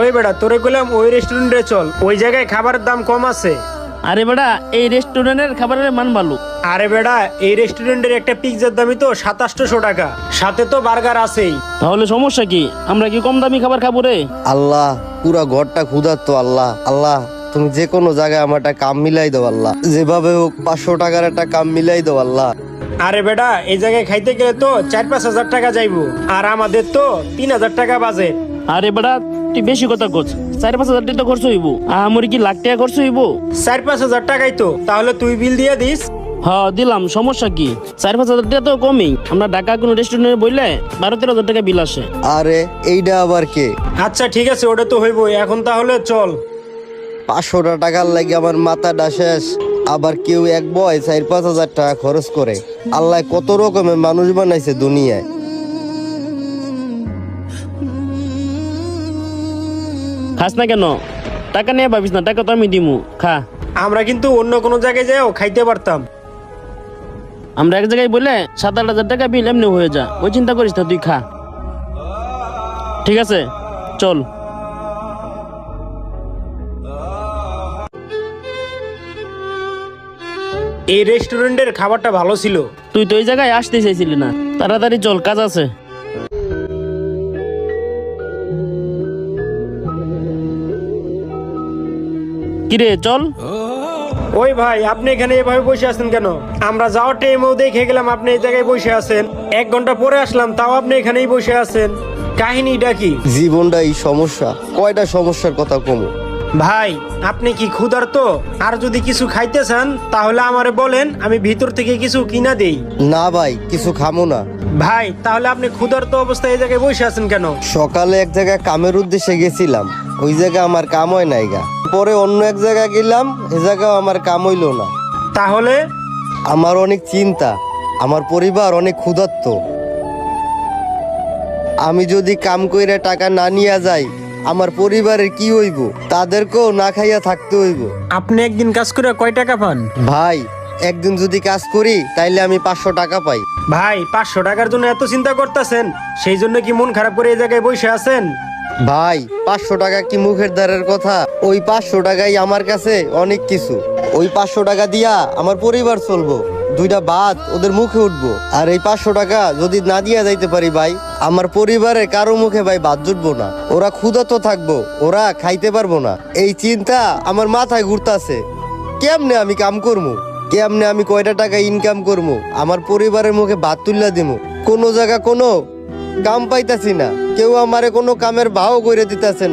ওই বেটা তোরে কইলাম ওই রেস্টুরেন্টে চল ওই জায়গায় খাবারের দাম কম আছে। আরে বেটা এই রেস্টুরেন্টের খাবারের মান ভালো। আরে বেটা এই রেস্টুরেন্টের একটা পিৎজার দামই তো সাতাশশো টাকা সাথে তো বার্গার আছেই। তাহলে সমস্যা কি? আমরা কি কম দামি খাবার খাব রে? আল্লাহ পুরা ঘরটা ক্ষুধার্ত আল্লাহ। আল্লাহ তুমি যে কোনো জায়গায় আমার একটা কাম মিলাই দাও আল্লাহ। যেভাবে হোক পাঁচশো টাকার একটা কাম মিলাই দাও আল্লাহ। আরে বেটা এই জায়গায় খাইতে গেলে তো চার পাঁচ হাজার টাকা যাইবো আর আমাদের তো তিন হাজার টাকা বাজেট। আরে বেটা তুই বেশি কথা করছ চার পাঁচ হাজার টাকা তো খরচ হইব। আমার কি লাখ টাকা খরচ হইব? চার পাঁচ হাজার টাকাই তো। তাহলে তুই বিল দিয়ে দিস। হ্যাঁ দিলাম সমস্যা কি? চার পাঁচ হাজার টাকা তো কমই। আমরা ঢাকা কোনো রেস্টুরেন্টে বললে বারো তেরো হাজার টাকা বিল আসে। আরে এইটা আবার কে? আচ্ছা ঠিক আছে ওটা তো হইবই। এখন তাহলে চল। পাঁচশোটা টাকার লাগে আমার মাথাটা শেষ। আবার কেউ এক বয় চার পাঁচ হাজার টাকা খরচ করে। আল্লাহ কত রকমের মানুষ বানাইছে দুনিয়ায়। খাস না কেন? টাকা নিয়ে ভাবিস না টাকা তো আমি দিমু খা। আমরা কিন্তু অন্য কোনো জায়গায় যাও খাইতে পারতাম। আমরা এক জায়গায় বলে সাত আট হাজার টাকা বিল এমনি হয়ে যা ওই চিন্তা করিস না তুই খা। ঠিক আছে চল। এই রেস্টুরেন্টের খাবারটা ভালো ছিল। তুই তো ওই জায়গায় আসতে চাইছিলি না। তাড়াতাড়ি চল কাজ আছে। কিরে চল। ওই ভাই আপনি এখানে এভাবে বসে আছেন কেন? আমরা যাওয়ার টাইমেও দেখে গেলাম আপনি এই জায়গায় বসে আছেন। এক ঘণ্টা পরে আসলাম তাও আপনি এখানেই বসে আছেন। কাহিনীটা কি? জীবনটা এই সমস্যা। কয়টা সমস্যার কথা কমো? ভাই আপনি কি ক্ষুধার্ত? আর যদি কিছু খাইতে চান তাহলে আমারে বলেন আমি ভিতর থেকে কিছু কিনা দেই। না ভাই কিছু খামো না। ভাই তাহলে আপনি ক্ষুধার্ত অবস্থায় এই জায়গায় বসে আছেন কেন? সকালে এক জায়গায় কামের উদ্দেশ্যে গেছিলাম। ওই জায়গায় আমার কাম হয় নাই গা। পরে অন্য এক জায়গায় গেলাম এ জায়গাও আমার কাম হইল না। তাহলে? আমার অনেক চিন্তা আমার পরিবার অনেক ক্ষুধার্ত। আমি যদি কাম কইরা টাকা না নিয়ে যাই আমার পরিবারের কি হইব? তাদেরকেও না খাইয়া থাকতে হইব। আপনি একদিন কাজ করে কয় টাকা পান? ভাই একদিন যদি কাজ করি তাইলে আমি পাঁচশো টাকা পাই। ভাই পাঁচশো টাকার জন্য এত চিন্তা করতেছেন সেই জন্য কি মন খারাপ করে এই জায়গায় বসে আছেন? ভাই, পাঁচশো টাকা কি মুখের দ্বারের কথা? ওই পাঁচশো টাকাই আমার কাছে অনেক কিছু। ওই পাঁচশো টাকা দিয়া আমার পরিবার চলবো। দুইটা ভাত ওদের মুখে উঠবো। আর এই পাঁচশো টাকা যদি না দিয়া যাইতে পারি ভাই, আমার পরিবারের কারও মুখে ভাই ভাত জুটবো না। ওরা ক্ষুধা তো থাকব, ওরা খাইতে পারব না। এই চিন্তা আমার মাথায় ঘুরতাছে। কেমনে আমি কাম করব কেমনে আমি কয়টা টাকা ইনকাম করব আমার পরিবারের মুখে ভাত তুল্লা দিমু। কোনো জায়গা কোনো কাম পাইতাছি না। কেউ আমারে কোনো কামের ভাও করে দিতেছেন।